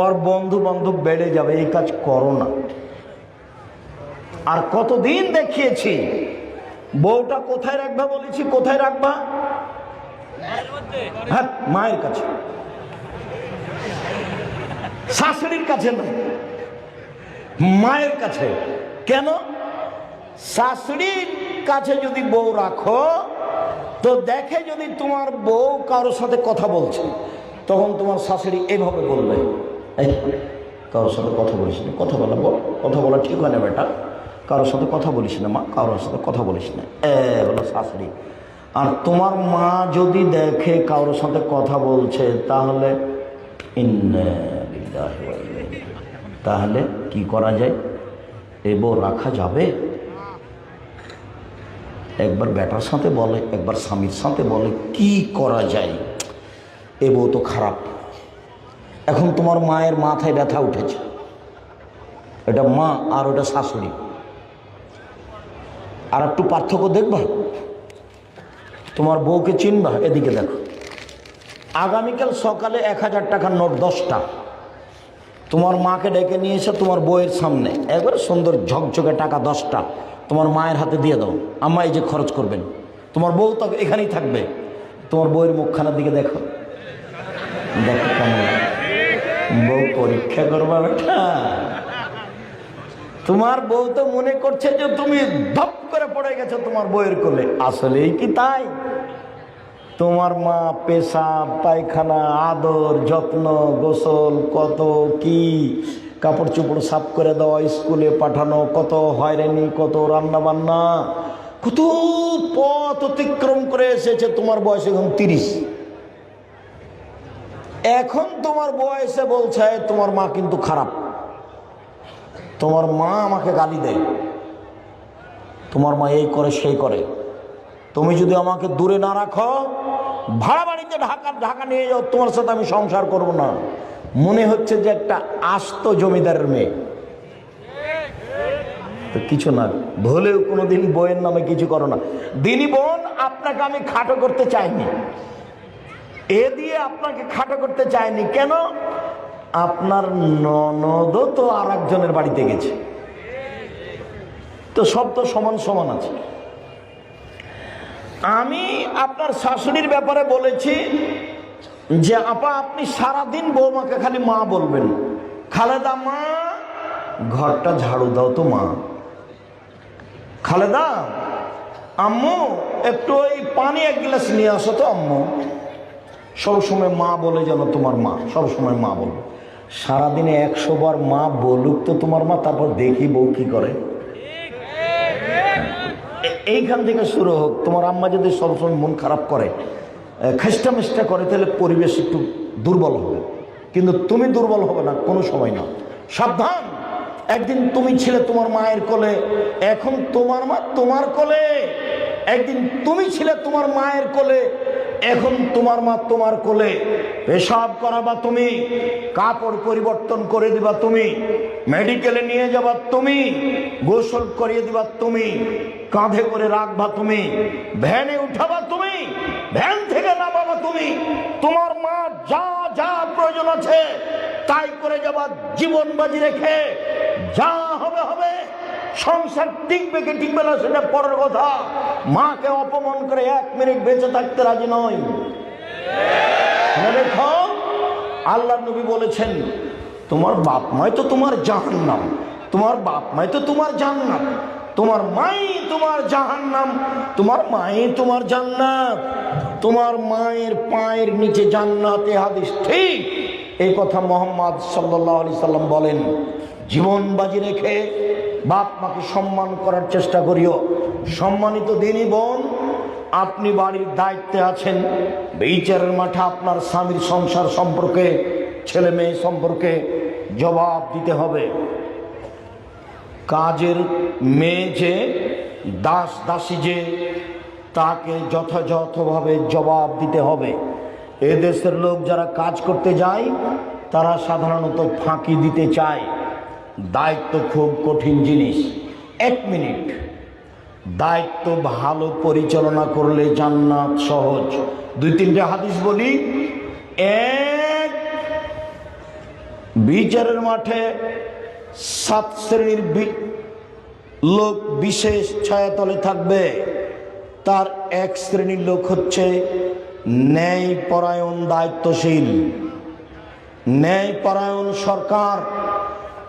ওর বন্ধু বান্ধব বেড়ে যাবে, এই কাজ করো না। আর কতদিন দেখিয়েছি, বউটা কোথায় রাখবা বলেছি, কোথায় রাখবা? হ্যাঁ মায়ের কাছে। শাশুড়ির কাছে না, মায়ের কাছে। কেন? শাশুড়ির কাছে যদি বউ রাখো, তো দেখে যদি তোমার বউ কারোর সাথে কথা বলছে, তখন তোমার শাশুড়ি এভাবে বলবে। এই, কারোর সাথে কথা বলিস না। কথা বলা বল। কথা বলা ঠিক হয় না বেটা। কারোর সাথে কথা বলিস না, মা। কারোর সাথে কথা বলিস না। এ, বলো শাশুড়ি। আর তোমার মা যদি দেখে কারোর সাথে কথা বলছে, তাহলে। তাহলে কি করা যায়? এ বউ রাখা যাবে? একবার বেটার সাথে বলে, একবার স্বামীর সাথে বলে, কি করা যায়? এ বউ তো খারাপ। এখন তোমার মায়ের মাথায় ব্যথা উঠেছে। এটা মা আর ওটা শাশুড়ি। আর একটু পার্থক্য দেখবা? তোমার বউকে চিনবা? এদিকে দেখো। আগামীকাল সকালে এক হাজার টাকার নোট দশটা। তোমার মাকে ডেকে নিয়ে এসে তোমার বইয়ের সামনে। একবার সুন্দর ঝকঝকে টাকা দশটা। তোমার মায়ের হাতে দিয়ে দাও। আম্মা এই যে খরচ করবেন। তোমার বউ তো এখানেই থাকবে। তোমার বইয়ের মুখখানার দিকে দেখো। দেখো কেমন। বউ পরীক্ষা করবা বেটা। তোমার বউ তো মনে করছে যে তুমি ধপ করে পড়ে গেছো তোমার বইয়ের কোলে। আসলেই কি তাই? তোমার মা পেশাব, পায়খানা, আদর, যত্ন, গোসল, কত কি কাপড় চোপড় সাফ করে দেওয়া স্কুলে পাঠানো, কত হয়রানি, কত রান্না বান্না কত পথ অতিক্রম করে এসেছে তোমার বয়স এখন তিরিশ। এখন তোমার বয়সে বলছে, তোমার মা কিন্তু খারাপ। তোমার মা আমাকে গালি দেয়। তোমার মা এই করে, সেই করে। তুমি যদি আমাকে দূরে না রাখো, ভাড়া বাড়িতে ঢাকা ঢাকা নিয়ে যাও, তোমার সাথে আমি সংসার করব না। মনে হচ্ছে যে একটা আস্ত জমিদারের মেয়ে। কিছু না, ভুলেও কোনোদিন বইয়ের নামে কিছু করো না। দিনী বোন, আপনাকে আমি খাটো করতে চাইনি। এ দিয়ে আপনাকে খাটো করতে চায়নি। কেন? আপনার ননদও তো আর একজনের বাড়িতে গেছে। তো সব তো সমান সমান আছে। আমি আপনার শাশুড়ির ব্যাপারে বলেছি যে, আপা, আপনি সারাদিন বৌমাকে খালি মা বলবেন। খালেদা মা, ঘরটা ঝাড়ু দাও তো মা। খালেদা, আম্মু, একটু ওই পানি এক গ্লাস নিয়ে আসো তো, আম্মু। সবসময় মা বলে যেন তোমার মা, সবসময় মা বলবে সারাদিনে একশো বার মা বলুক তো তোমার মা, তারপর দেখি বউ কি করে। এইখান থেকে শুরু হোক, তোমার আম্মা যদি সবসময় মন খারাপ করে খেষ্টা মেষ্টা করে, তাহলে পরিবেশ একটু দুর্বল হবে। কিন্তু তুমি দুর্বল হবে না, কোনো সময় না। সাবধান! একদিন তুমি ছিলে তোমার মায়ের কোলে, এখন তোমার মা তোমার কোলে। একদিন তুমি ছিলে তোমার মায়ের কোলে এখন তোমার মা তোমার কোলে পেশাব করাবা তুমি, কাপড় পরিবর্তন করে দিবা তুমি মেডিকেলে নিয়ে যাবা তুমি, গোসল করিয়ে দিবা তুমি, কাঁধে করে রাখবা তুমি, ভ্যানে উঠাবা তুমি, ভ্যান থেকে নামাবা তুমি। তোমার মা যা যা প্রয়োজন আছে, তাই করে যাবা জীবন বাজি রেখে। যা হবে হবে। সংসার টিকবে কি টিকবে না সেটা পরের কথা। মাকে অপমান করে এক মিনিট বেঁচে থাকতে রাজি নয়। রেখো, আল্লাহ নবী বলেছেন, তোমার বাপ মাই তো তোমার জাহান্নাম, তোমার বাপ মাই তো তোমার জান্নাত, তোমার মাই তোমার জাহান্নাম, তোমার মাই তোমার জান্নাত, তোমার মায়ের পায়ের নিচে জান্নাত হাদিস ঠিক। এই কথা মোহাম্মদ সাল্লাহ আলি সাল্লাম বলেন। জীবন বাজি রেখে বাপ মাকে সম্মান করার চেষ্টা করিও। সম্মানিত দিনী বোন, আপনি বাড়ির দায়িত্বে আছেন। বিচারের মাঠে আপনার স্বামীর সংসার সম্পর্কে, ছেলে মেয়ে সম্পর্কে জবাব দিতে হবে। কাজের মেয়ে যে, দাস দাসী যে, তাকে যথাযথভাবে জবাব দিতে হবে। এদেশের লোক যারা কাজ করতে যায়, তারা সাধারণত ফাঁকি দিতে চায়। দায়িত্ব খুব কঠিন জিনিস। এক মিনিট। দায়িত্ব ভালো পরিচালনা করলে জান্নাত সহজ। দুই তিনটে হাদিস বলি। এক, বিচারের মাঠে সাত শ্রেণির লোক বিশেষ ছায়াতলে থাকবে। তার এক শ্রেণির লোক হচ্ছে ন্যায় পরায়ণ দায়িত্বশীল। ন্যায় পরায়ণ সরকার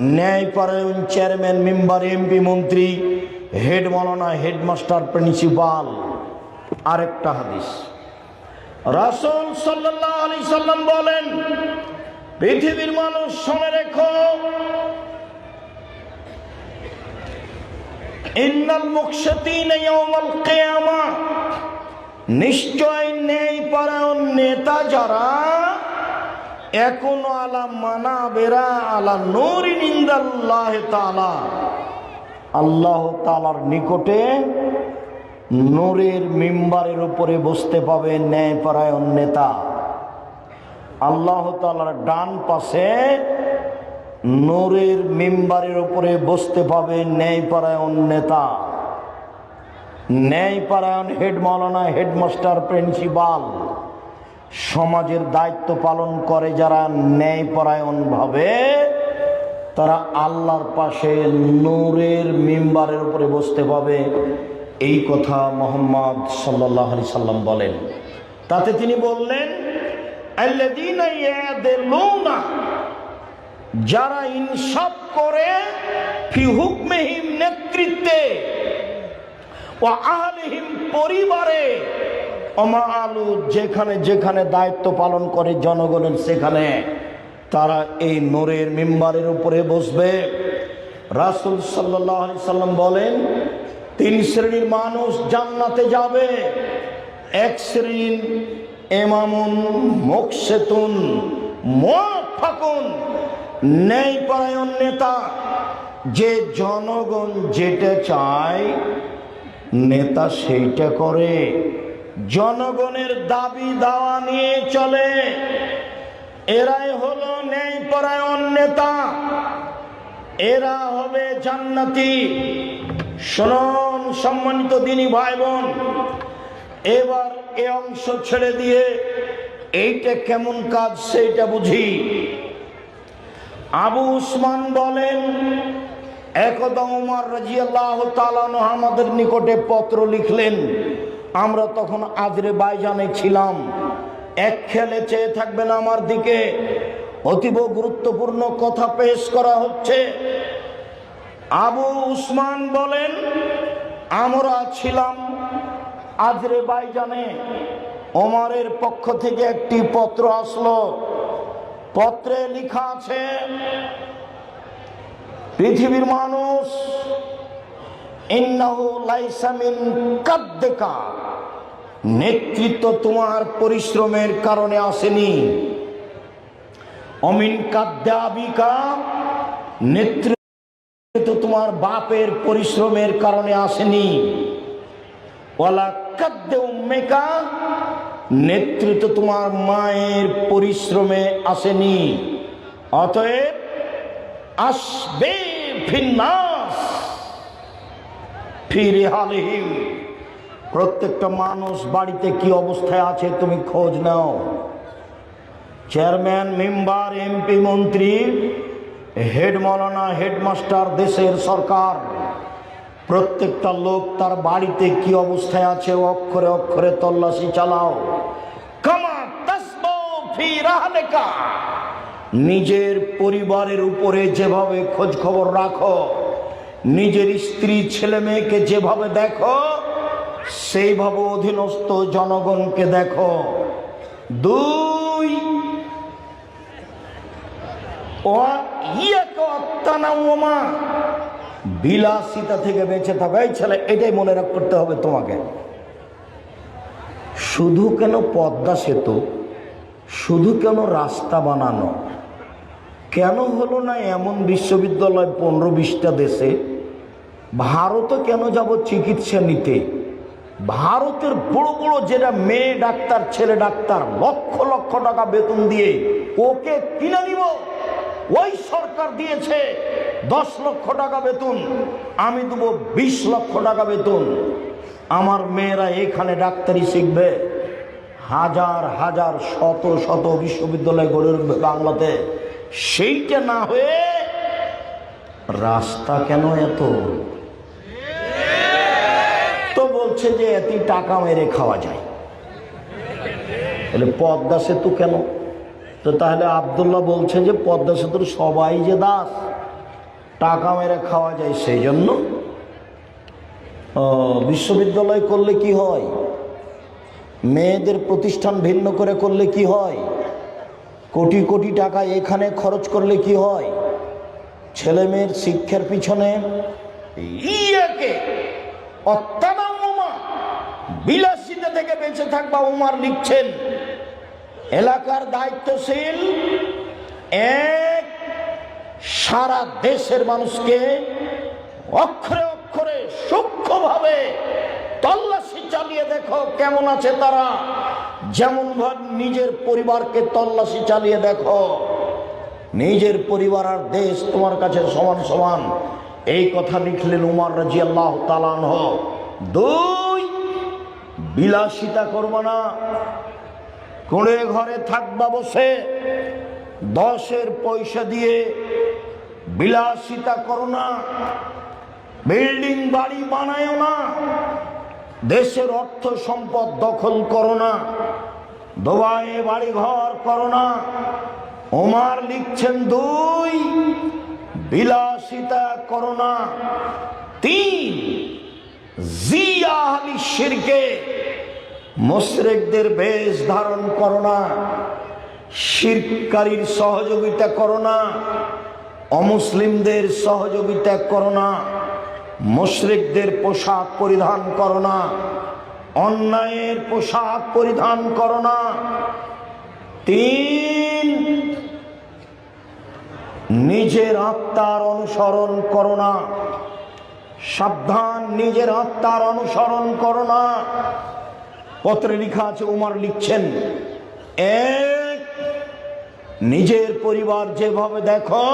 ন্যায় পরায়ণ চেয়ারম্যান, মেম্বার, এমপি, মন্ত্রী, হেড মৌলানা, হেডমাস্টার, প্রিন্সিপাল। আরেকটা হাদিস। রাসূল সাল্লাল্লাহু আলাইহি সাল্লাম বলেন, পৃথিবীর মানুষ শুনে রেখো নিশ্চয় নেই নেতা যারা এখনও আলা মানা বেরা আলা নূরি নিন্দাল্লাহ তাআলা। আল্লাহ তাআলার নিকটে নূরের মিম্বারের উপরে বসতে পাবে ন্যায় পরায়ণ নেতা। আল্লাহ তাআলার ডান পাশে নূরের মিম্বারের উপরে বসতে পাবে ন্যায়পরায়ণ নেতা। ন্যায়পরায়ণ হেড মৌলানা হেডমাস্টার প্রিন্সিপাল। সমাজের দায়িত্ব পালন করে যারা ন্যায়পরায়ণ ভাবে, তারা আল্লাহর পাশে নূরের মিম্বারের উপরে বসতে পাবে। এই কথা মোহাম্মদ সাল্লাহ আলি সাল্লাম বলেন। তাতে তিনি বললেন যারা ইনসাফ করে নেতৃত্বে পরিবারে অমা আলু যেখানে যেখানে দায়িত্ব পালন করে জনগণের সেখানে, তারা এই নোরের মেম্বারের উপরে বসবে। রাসুল সাল্লাহ সাল্লাম বলেন, তিন শ্রেণির মানুষ জান্নাতে যাবে। এক শ্রেণির এমামুন, মোকসেতুন, মোয়াফাকুন, ন্যায়পরায়ণ নেতা। যে জনগণ যেটা চায়, নেতা সেইটা করে। জনগণের দাবি দাওয়া নিয়ে চলে। এরাই হলো ন্যায়পরায়ণ নেতা। এরা হবে জান্নাতি। শুনুন সম্মানিত দিনী ভাই বোন এবার এ অংশ ছেড়ে দিয়ে এইটা কেমন কাজ সেইটা বুঝি। আবু উসমান বলেন, একদা উমার রাজিয়াল্লাহ তালানো আমাদের নিকটে পত্র লিখলেন আমরা তখন আজরে বাইজানে ছিলাম। এক খেলে চেয়ে থাকবেন আমার দিকে। অতীব গুরুত্বপূর্ণ কথা পেশ করা হচ্ছে। আবু উসমান বলেন, আমরা ছিলাম আজরে বাইজানে ওমরের পক্ষ থেকে একটি পত্র আসলো। পত্রে লিখা আছে, পৃথিবীর মানুষ নেতৃত্ব তোমার পরিশ্রমের কারণে আসেনি। অমিন কাদ্যাবিকা নেতৃত্ব তোমার বাপের পরিশ্রমের কারণে আসেনি। নেতৃত্ব তোমার মায়ের পরিশ্রমে আসেনি। অতএব আসবে ফিন্নাস প্রত্যেকটা মানুষ বাড়িতে কি অবস্থায় আছে তুমি খোঁজ নাও। চেয়ারম্যান, মেম্বার, এমপি, মন্ত্রী, হেড মৌলানা, হেডমাস্টার, দেশের সরকার, প্রত্যেকটা লোক তার বাড়িতে কি অবস্থায় আছে অক্ষরে অক্ষরে তল্লাশি চালাও। নিজের পরিবারের উপরে যেভাবে খোঁজ খবর রাখো নিজের স্ত্রী ছেলে মেয়েকে যেভাবে দেখো, সেইভাবে অধীনস্থ জনগণকে দেখো। দুই বিলাসিতা থেকে বেঁচে থাকো। এই ছেলে, এটাই মনে রাখ করতে হবে তোমাকে। শুধু কেন পদ্মা সেতু? শুধু কেন রাস্তা বানানো? কেন হলো না এমন বিশ্ববিদ্যালয় পনেরো বিশটা দেশে ভারতে কেন যাব চিকিৎসা নিতে? ভারতের বড় বড় যেটা মেয়ে ডাক্তার, ছেলে ডাক্তার, লক্ষ লক্ষ টাকা বেতন দিয়ে ওকে কিনে নিব। ওই সরকার দিয়েছে দশ লক্ষ টাকা বেতন, আমি দেবো বিশ লক্ষ টাকা বেতন। আমার মেয়েরা এখানে ডাক্তারি শিখবে। হাজার হাজার, শত শত বিশ্ববিদ্যালয় গড়ে উঠবে বাংলাতে। সেইটা না হয়ে রাস্তা কেন এত? বলছে যে এতই টাকা মেরে খাওয়া যায়। তাহলে পদ্মা সেতু কেন? তো তাহলে আবদুল্লাহ বলছে যে পদ্মা সেতুর সবাই যে দাস, টাকা মেরে খাওয়া যায় সেই জন্য বিশ্ববিদ্যালয় করলে কি হয়? মেয়েদের প্রতিষ্ঠান ভিন্ন করে করলে কি হয়? কোটি কোটি টাকা এখানে খরচ করলে কি হয়? ছেলে মেয়ের শিক্ষার পিছনে ইয়েকে উমা বিলাসিতা থেকে বেঁচে থাকবা উমার লিখছেন। এলাকার দায়িত্বশীল এক সারা দেশের মানুষকে অক্ষরে অক্ষরে সূক্ষ্মভাবে তল্লাশি চালিয়ে দেখো কেমন আছে তারা। যেমন ভাবে নিজের পরিবারকে তল্লাশি চালিয়ে দেখো। নিজের পরিবার আর দেশ তোমার কাছে সমান সমান। এই কথা লিখলেন উমার রাজি আল্লাহ তালান দুই বিলাসিতা করব না। কোড়ে ঘরে থাকবা বসে, দশের পয়সা দিয়ে বিলাসিতা করো না। বিল্ডিং বাড়ি বানায় না। দেশের অর্থ সম্পদ দখল করো না। দোবাইয়ে বাড়ি ঘর করো না। ওমার লিখছেন দুই, বিলাসিতা করো না। তিন, জিয়া শিরকে মুশরিকদের বেশ ধারণ করো না, শিরকারীর সহযোগিতা করো না, অমুসলিমদের সহযোগিতা করো না, মুশরিকদের পোশাক পরিধান করো না, অন্যায়ের পোশাক পরিধান করো না। তিন, নিজের আত্মার অনুসরণ করো না, সাবধান নিজের আত্মার অনুসরণ করো না। পত্রে লেখা আছে, উমার লিখছেন, এক, নিজের পরিবার যেভাবে দেখো,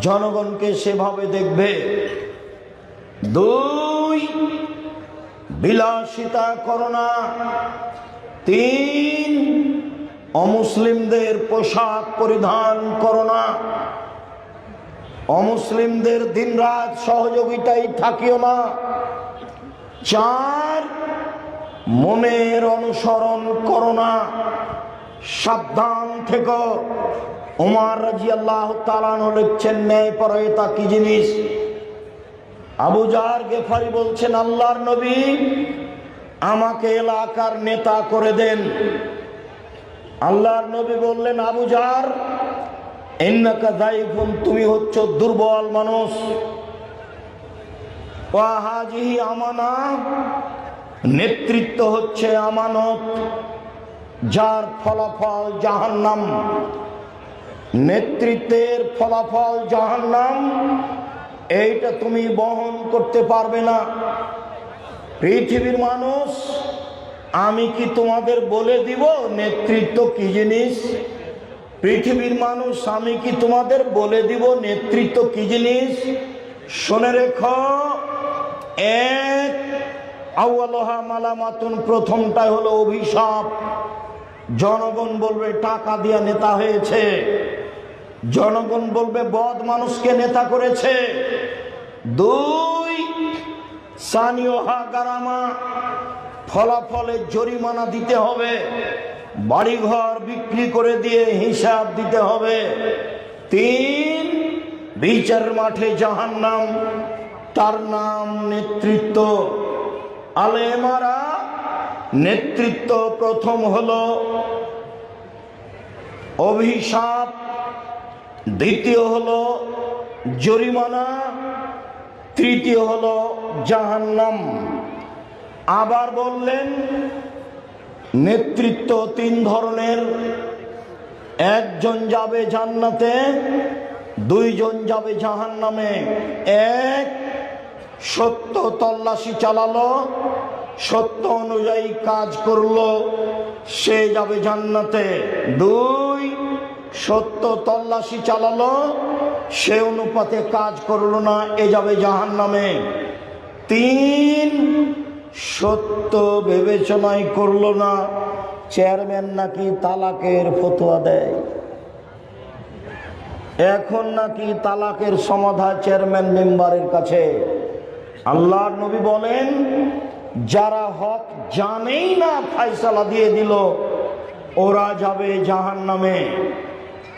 জনগণকে সেভাবে দেখবে। দুই, বিলাসিতা করোনা তিন, অমুসলিমদের পোশাক পরিধান করোনা অমুসলিমদের দিনরাত সহযোগিতায় থাকিও না। চার মনের অনুসরণ করো না। সাবধান থেকে। উমার রাজি আল্লাহ তালানো লিখছেন, ন্যায় পরায়তা কি জিনিস? আবু জার গেফারি বলছেন, আল্লাহর নবী আমাকে এলাকার নেতা করে দেন। আল্লাহর নবী বললেন, আবু জার এন্নাকা তুমি হচ্ছ দুর্বল মানুষ। আমানা নেতৃত্ব হচ্ছে আমানত, যার ফলাফল জাহান্নাম। নেতৃত্বের ফলাফল জাহান্নাম, এইটা তুমি বহন করতে পারবে না। পৃথিবীর মানুষ, আমি কি তোমাদের বলে দিব নেতৃত্ব কি জিনিস? পৃথিবীর মানুষ, আমি কি তোমাদের বলে দিব নেতৃত্ব কি জিনিস? শুনে রেখো, এক আউ্লাহা মালামাতুন, প্রথমটাই হলো অভিশাপ। জনগণ বলবে, টাকা দিয়া নেতা হয়েছে। জনগণ বলবে, বদ মানুষকে নেতা করেছে। দুই সানিওহা গারামা, ফলাফলে জরিমানা দিতে হবে। বাড়িঘর বিক্রি করে দিয়ে হিসাব দিতে হবে। তিন বিচার মাঠে জাহান্নাম, তার নাম নেতৃত্ব। আলেমারা নেতৃত্ব প্রথম হল অভিশাপ, দ্বিতীয় হল জরিমানা, তৃতীয় হল জাহান্নাম। আবার বললেন, নেতৃত্ব তিন ধরনের, একজন যাবে জান্নাতে, দুইজন যাবে জাহান্নামে। এক সত্য তল্লাশি চালালো, সত্য অনুযায়ী কাজ করল, সে যাবে জান্নাতে। দুই, সত্য তল্লাশি চালালো, সে অনুপাতে কাজ করল না, এ যাবে জাহান্নামে। তিন, সত্য বিবেচনাই করল না, চেয়ারম্যান নাকি তালাকের ফতোয়া দেয়। এখন নাকি তালাকের সমাধা চেয়ারম্যান মেম্বারের কাছে। আল্লাহর নবী বলেন, যারা হক জানেই না ফাইসালা দিয়ে দিল, ওরা যাবে জাহান নামে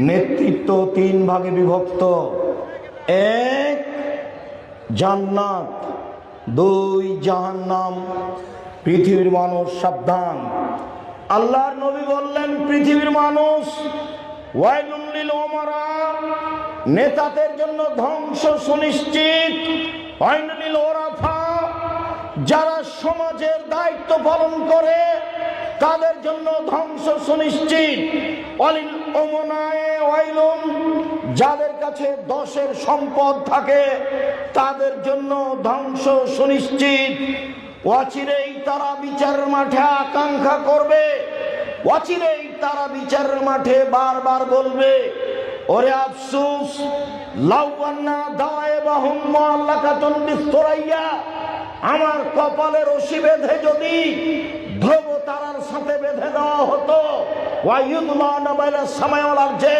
নেতৃত্ব তিন ভাগে বিভক্ত। এক, জান্নাত, দুই, জাহান্নাম। পৃথিবীর মানুষ সাবধান। আল্লাহর নবী বললেন, পৃথিবীর মানুষ ওয়াইলুল লিল ওমারা নেতাদের জন্য ধ্বংস সুনিশ্চিত। লিল ওরাফা। যারা সমাজের দায়িত্ব পালন করে, তাদের জন্য ধ্বংস সুনিশ্চিত। যাদের কাছে দশের সম্পদ থাকে, তাদের জন্য ধ্বংস সুনিশ্চিত। অচিরেই তারা বিচারের মাঠে আকাঙ্ক্ষা করবে। অচিরেই তারা বিচারের মাঠে বারবার বলবে, ওরে আফসুস আমার কপালে রশি বেঁধে যদি ধ্রুব তারার সাথে বেঁধে দেওয়া হতো সামায়ালার যে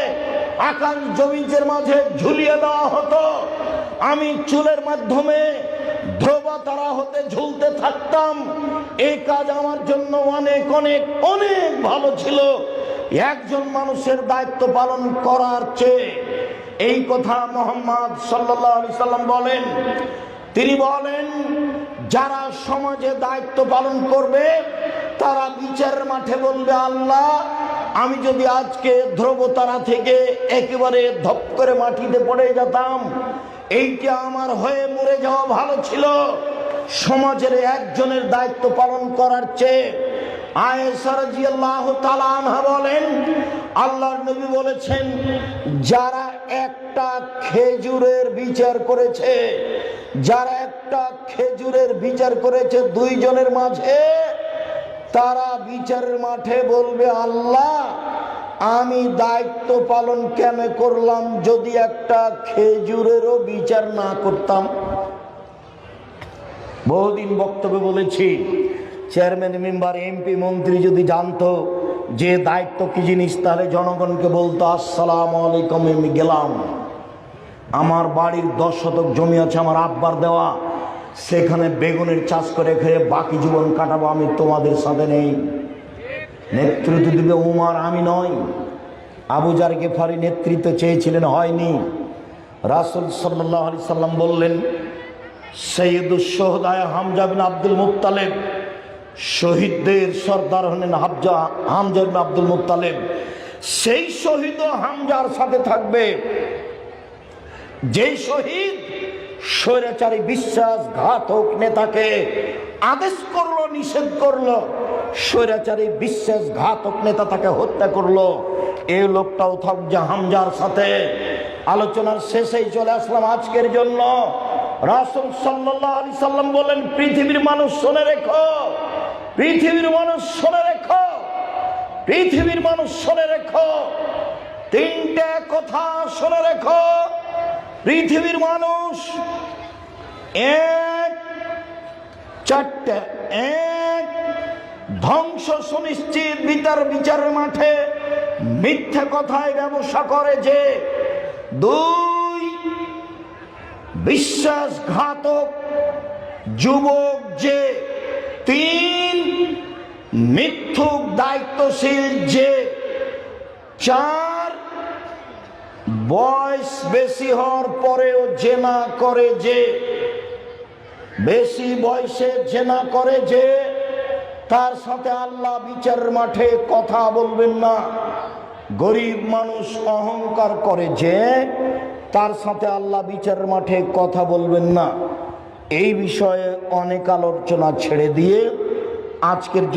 আকাশ জমিজের মাঝে ঝুলিয়ে দেওয়া হতো, আমি চুলের মাধ্যমে ধ্রুব তারা হতে ঝুলতে থাকতাম এই কাজ আমার জন্য অনেক অনেক অনেক ভালো ছিল। একজন মানুষের দায়িত্ব পালন করার চেয়ে এই কথা মোহাম্মদ আলাইহি সাল্লাম বলেন। তিনি বলেন, যারা সমাজে দায়িত্ব পালন করবে, তারা বিচারের মাঠে বলবে, আল্লাহ, আমি যদি আজকে ধ্রুবতারা থেকে একেবারে ধপ করে মাটিতে পড়ে যেতাম, এইটা আমার হয়ে মরে যাওয়া ভালো ছিল। সমাজের একজনের দায়িত্ব পালন করার চেয়ে বলেন, আল্লাহর নবী বলেছেন, যারা একটা খেজুরের বিচার করেছে, যারা একটা খেজুরের বিচার করেছে দুইজনের মাঝে, তারা বিচারের মাঠে বলবে, আল্লাহ, আমি দায়িত্ব পালন কেন করলাম যদি একটা খেজুরেরও বিচার না করতাম? বহুদিন বক্তব্য বলেছি চেয়ারম্যান, মেম্বার, এমপি, মন্ত্রী যদি জানতো যে দায়িত্ব কি জিনিস, তাহলে জনগণকে বলতো, আসসালাম আলাইকুম, আমি গেলাম। আমার বাড়ির দশ শতক জমি আছে, আমার আব্বার দেওয়া। সেখানে বেগুনের চাষ করে খেয়ে বাকি জীবন কাটাবো, আমি তোমাদের সাথে নেই। নেতৃত্ব দিবে উমার আমি নয় আবু জার গেফারি নেতৃত্ব চেয়েছিলেন, হয়নি। রাসুল সাল্লাহ আলি সাল্লাম বললেন সৈয়দুসহদায় হামজা বিন আব্দুল মুক্তালেব শহীদদের সর্দার হলেন হামজা হামজা আব্দুল মুক্তালেব সেই শহীদ হামজার সাথে থাকবে। যেই শহীদ স্বৈরাচারী বিশ্বাস ঘাতক নেতাকে আদেশ করল, নিষেধ করল, স্বৈরাচারী বিশ্বাস ঘাতক নেতা তাকে হত্যা করল, এই লোকটাও থাকবে হামজার সাথে। আলোচনার শেষেই চলে আসলাম আজকের জন্য। রাসুল সাল্লাহ আলি সাল্লাম বলেন, পৃথিবীর মানুষ শুনে রেখো। পৃথিবীর মানুষ শুনে রেখো। পৃথিবীর মানুষ শুনে রেখো। তিনটে কথা শুনে রেখো। পৃথিবীর মানুষ এক, চারটে এক। ধ্বংস সুনিশ্চিত বিচার বিচারের মাঠে মিথ্যে কথায় ব্যবসা করে যে দুই, বিশ্বাসঘাতক যুবক যে তিন মিথ্যুক দায়িত্বশীল যে চার বয়স বেশি হওয়ার পরেও জেনা করে যে, বেশি বয়সে জেনা করে যে, তার সাথে আল্লাহ বিচারের মাঠে কথা বলবেন না। গরিব মানুষ অহংকার করে যে, তার সাথে আল্লাহ বিচার মাঠে কথা বলবেন না। এই বিষয়ে অনেক আলোচনা ছেড়ে দিয়ে আজকের জন্য